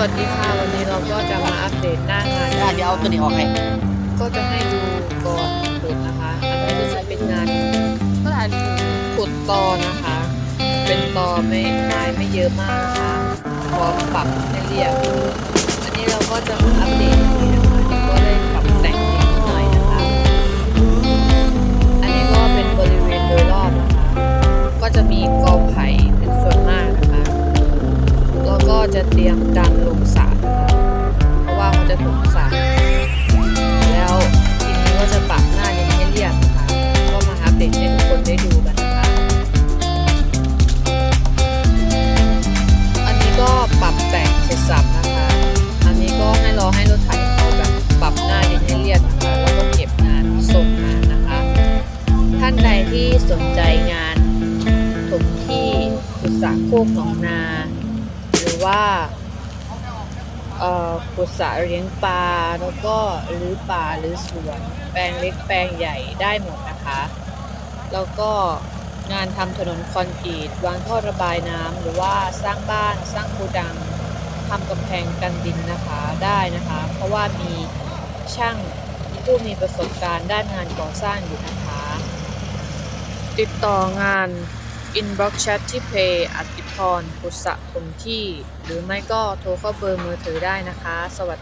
วัสดีค่ะวันนี้เราก็จะมาอัปเดตหน้างานอะเดี๋ยวเอาตัวนี้ออกให้ก็จะให้ดูก่อนเปิดนะคะ อันนี้ก็จะเป็นงานก็ถ่ายถูกขุดตอนะคะ เป็นตอไม่ไม้ไม่เยอะมากนะคะพร้อมปรับให้เรียบอันนี้เราก็จะมาอัปเดตนี้นะคะที่ก็ได้ปรับแต่งนิดหน่อยนะคะ อันนี้ก็เป็นบริเวณโดยรอบนะคะ ก็จะมีกอไผ่ จะเตรียมดันลงสระนะคะเพราะว่าเขาจะถมสระแล้วทีนี้ก็จะปรับหน้าดินให้เรียบนะคะก็มาอัปเดตให้ทุกคนได้ดูกันนะคะ อันนี้ก็ปรับแต่งเสร็จสับนะคะ อันนี้ก็ให้รอให้รถไถเขาแบบปรับหน้าดินให้เรียบนะคะแล้วก็เก็บงานส่งมานะคะ ท่านใดที่สนใจงานถมที่ขุดสระโคกหนองนา หรือว่าเอ่อขุดสระเลี้ยงปลาแล้วก็หรือป่าหรือสวน แปลงเล็กแปลงใหญ่ได้หมดนะคะ แล้วก็งานทำถนนคอนกรีตวางท่อระบายน้ำหรือว่าสร้างบ้านสร้างโกดังทำกำแพงกันดินนะคะได้นะคะ เพราะว่ามีช่างผู้มีประสบการณ์ด้านงานก่อสร้างอยู่นะคะ ติดต่องาน อินบ็อกซ์แชทที่เพย์อติพรกุศะคมที่ หรือไม่ก็โทรเข้าเบอร์มือถือได้นะคะ สวัสดี